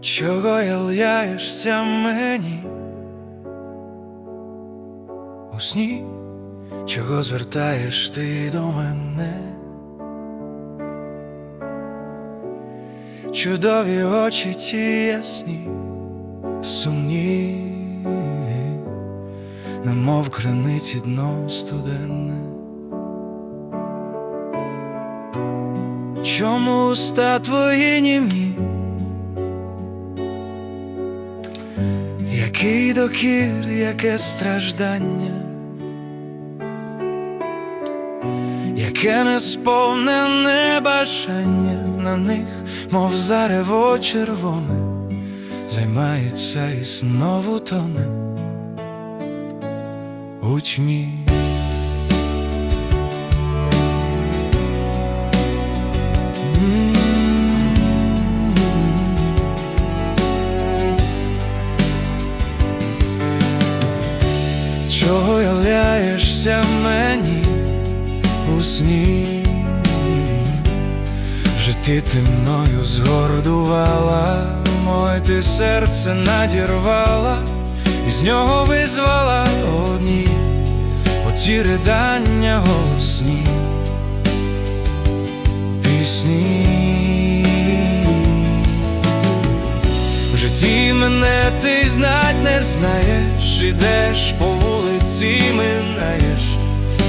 Чого являєшся мені? У сні, чого звертаєш ти до мене? Чудові очі ті ясні, сумні, немов криниці дно студенне. Чому уста твої німі? Який докір, яке страждання, яке несповнене бажання на них, мов зарево червоне, займається і знову тоне у тьмі. Чого являєшся мені у сні? Вже ти мною згордувала, моє ти серце надірвала, і з нього визвала одні оті ридання голосні пісні. Житті мене ти знать не знаєш, ідеш по вулиці, минаєш,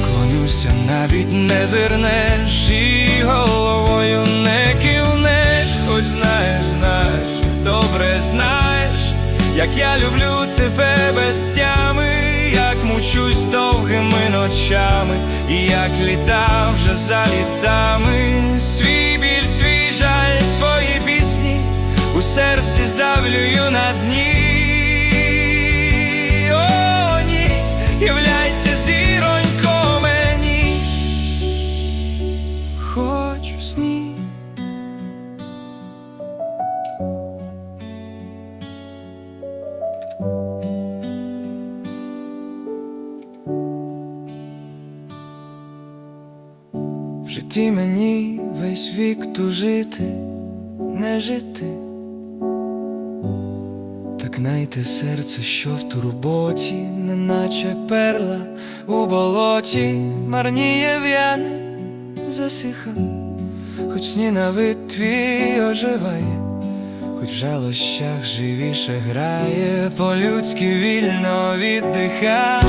клонюся, навіть не зирнеш, і головою не кивнеш, хоч знаєш, знаєш, добре знаєш, як я люблю тебе без тями, як мучусь довгими ночами, і як літа вже за літами, свій біль, свій серці здавлюю на дні. О, ні, являйся зіронько мені, хоч у сні. В житті мені весь вік тужити, не жити. Так найте серце, що в турботі, неначе перла у болоті, марніє в'яне, засиха, хоч снінавид твій оживає, хоч в жалощах живіше грає, по-людськи вільно віддиха,